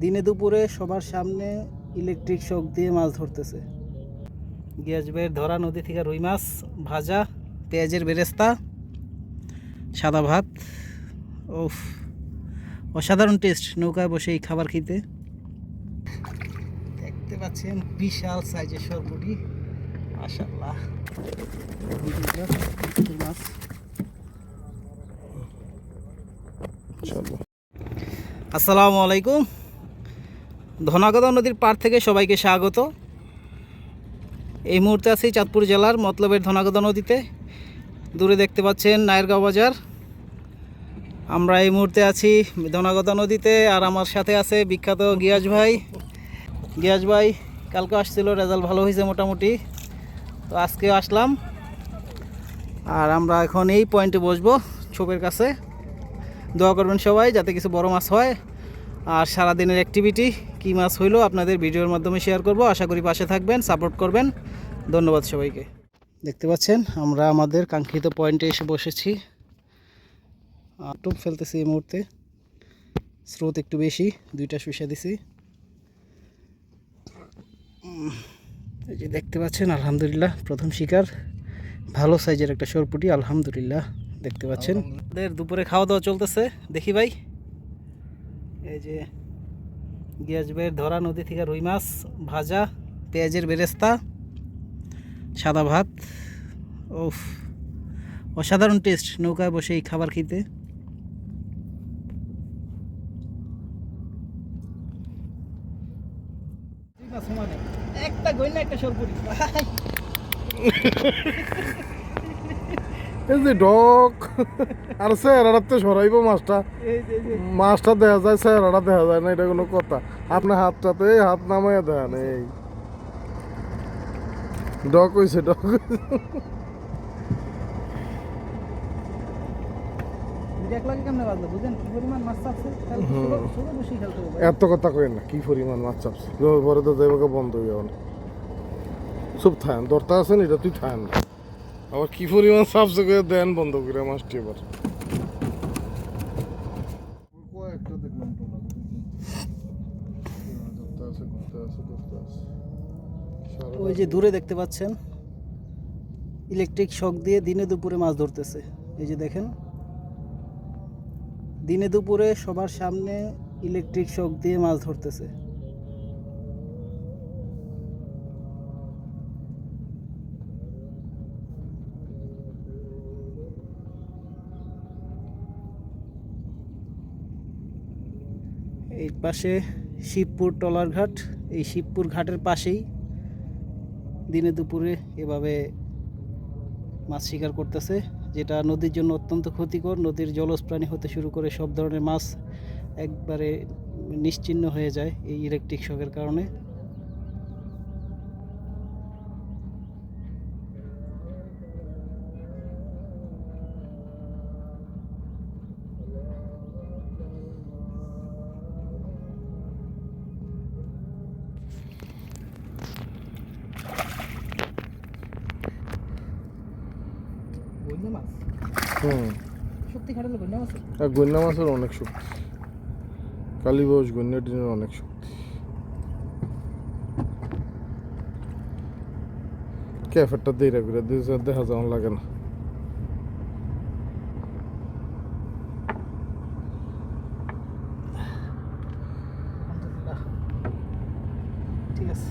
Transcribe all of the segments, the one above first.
দিনে দুপুরে সবার সামনে ইলেকট্রিক শক দিয়ে মাছ ধরতেছে। গিয়াস ভাইয়ের ধরা, নদী থেকে রুই মাছ, ভাজা, পেঁয়াজের বেরেস্তা, সাদা ভাত। ওফ অসাধারণ টেস্ট নৌকায় বসে এই খাবার খেতে। দেখতে পাচ্ছেন বিশাল সাইজের সরপুটি। মাছ আসসালামু আলাইকুম। ধনাগদা নদীর পার থেকে সবাইকে স্বাগত। এই মুহূর্তে আছি চাঁদপুর জেলার মতলবের ধনাগদা নদীতে। দূরে দেখতে পাচ্ছেন নায়েরগাঁও বাজার। আমরা এই মুহূর্তে আছি ধনাগদা নদীতে আর আমার সাথে আছে বিখ্যাত গিয়াজ ভাই। গিয়াজ ভাই, কালকে আসছিল, রেজাল্ট ভালো হয়েছে মোটামুটি। তো আজকে আসলাম। আর আমরা এখন এই পয়েন্টে বসবো ছোপের কাছে। দোয়া করবেন সবাই, যাতে কিছু বড় মাছ হয়। আর সারাদিনের অ্যাক্টিভিটি কী মাছ হইল আপনাদের ভিডিওর মাধ্যমে শেয়ার করব। আশা করি পাশে থাকবেন সাপোর্ট করবেন। ধন্যবাদ সবাইকে। দেখতে পাচ্ছেন, আমরা আমাদের কাঙ্ক্ষিত পয়েন্টে এসে বসেছি। টোপ ফেলতেছি এই মুহূর্তে। স্রোত একটু বেশি, দুইটা শুষে দিছি। এই যে দেখতে পাচ্ছেন, আলহামদুলিল্লাহ, প্রথম শিকার। ভালো সাইজের একটা সরপুটি, আলহামদুলিল্লাহ, দেখতে পাচ্ছেন। দুপুরে খাওয়া দাওয়া চলতেছে। দেখি ভাই। এই যে গিয়াস ভাইয়ের ধরা নদী থেকে রুই মাছ ভাজা পেঁয়াজের বেরেস্তা সাদা ভাত। ওফ অসাধারণ টেস্ট নৌকায় বসে এই খাবার খেতে। একটা গইনা একটা সরপুরি। এই যে ডক আর স্যারাটাতে সরাইব মাছটা। মাছটা দেখা যায় স্যারাটা দেখা যায় না এটা কোনো কথা। আপনার হাতটাতে হাত নামাইয়া দেন এই। ডক হইছে ডক দেখ তো এত কথা কই না কি পরিমাণ মাছ চাপছে। পরে তো যাইবাকে বন্ধ হয়ে যাবে। সব থাকেন দরটা আছেন এটা তুই থাকেন। আবার কি পরিমাণ চাপছে করে দেন বন্ধ করে মাছটি এবার? ওই যে দূরে দেখতে পাচ্ছেন? ইলেকট্রিক শক দিয়ে দিনে দুপুরে মাছ ধরতেছে। এই যে দেখেন। দিনে দুপুরে সবার সামনে ইলেকট্রিক শক দিয়ে মাছ ধরতেছে। এই পাশে শিবপুর টলার ঘাট। এই শিবপুর ঘাটের পাশেই দিনে দুপুরে এভাবে মাছ শিকার করতেছে, যেটা নদীর জন্য অত্যন্ত ক্ষতিকর। নদীর জলজ প্রাণী হতে শুরু করে সব ধরনের মাছ একবারে নিশ্চিহ্ন হয়ে যায় এই ইলেকট্রিক শকের কারণে। মাছ হুম। খাটালে মাছ আর গন্যা মাছের অনেক শক্তি। কালীবাস গন্যা টিনের অনেক শক্তি। ক্যাফেরটা দিয়ে রাখবি দেখা যাওয়ার লাগে না। ঠিক আছে।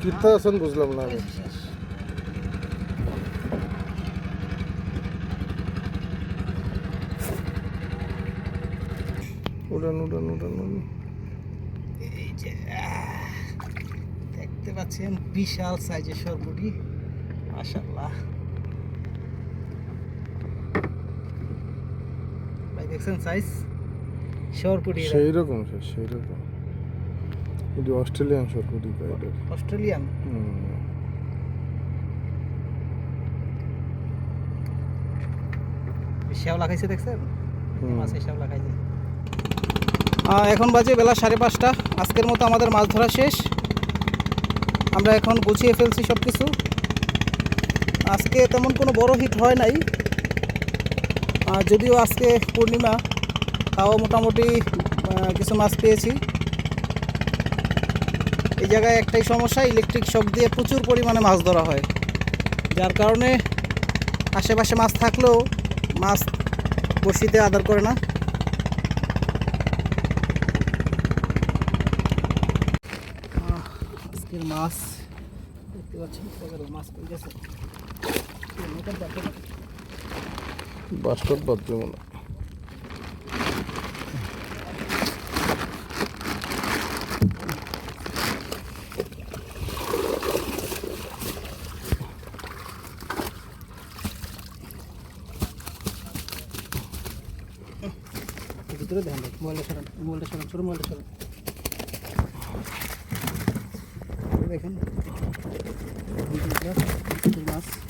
কীর্তা বুঝলাম না আমি। উড়ান উড়ান উড়ান এই যে দেখতে পাচ্ছেন বিশাল সাইজের সরপুটি। মাশাল্লাহ ভাই দেখছেন সাইজ সরপুটি সেই রকম সেই রকম এটি অস্ট্রেলিয়ান সরকুটি কাইডের অস্ট্রেলিয়ান? শ্যাওলা খাইছে দেখছেন? মাছে শ্যাওলা খাইছে। এখন বাজে বেলা সাড়ে পাঁচটা। আজকের মতো আমাদের মাছ ধরা শেষ। আমরা এখন গুছিয়ে ফেলছি সব কিছু আজকে তেমন কোনো বড় হিট হয় নাই। যদিও আজকে পূর্ণিমা তাও মোটামুটি কিছু মাছ পেয়েছি। এই জায়গায় একটাই সমস্যা ইলেকট্রিক শক দিয়ে প্রচুর পরিমাণে মাছ ধরা হয়। যার কারণে আশেপাশে মাছ থাকলেও মাছ বড়শিতে আদার করে না। আজকের মাছ দেখতে কতগুলো মাছ পেয়ে গেছে। নৌকার বাদে না। বাস্টার বাদ দেবো না ভিতরে ধ্যান রাখ মোবাইলটা সরান মোবাইলটা সরান, ছোটো মোবাইলটা সরান। দেখেন। মাছ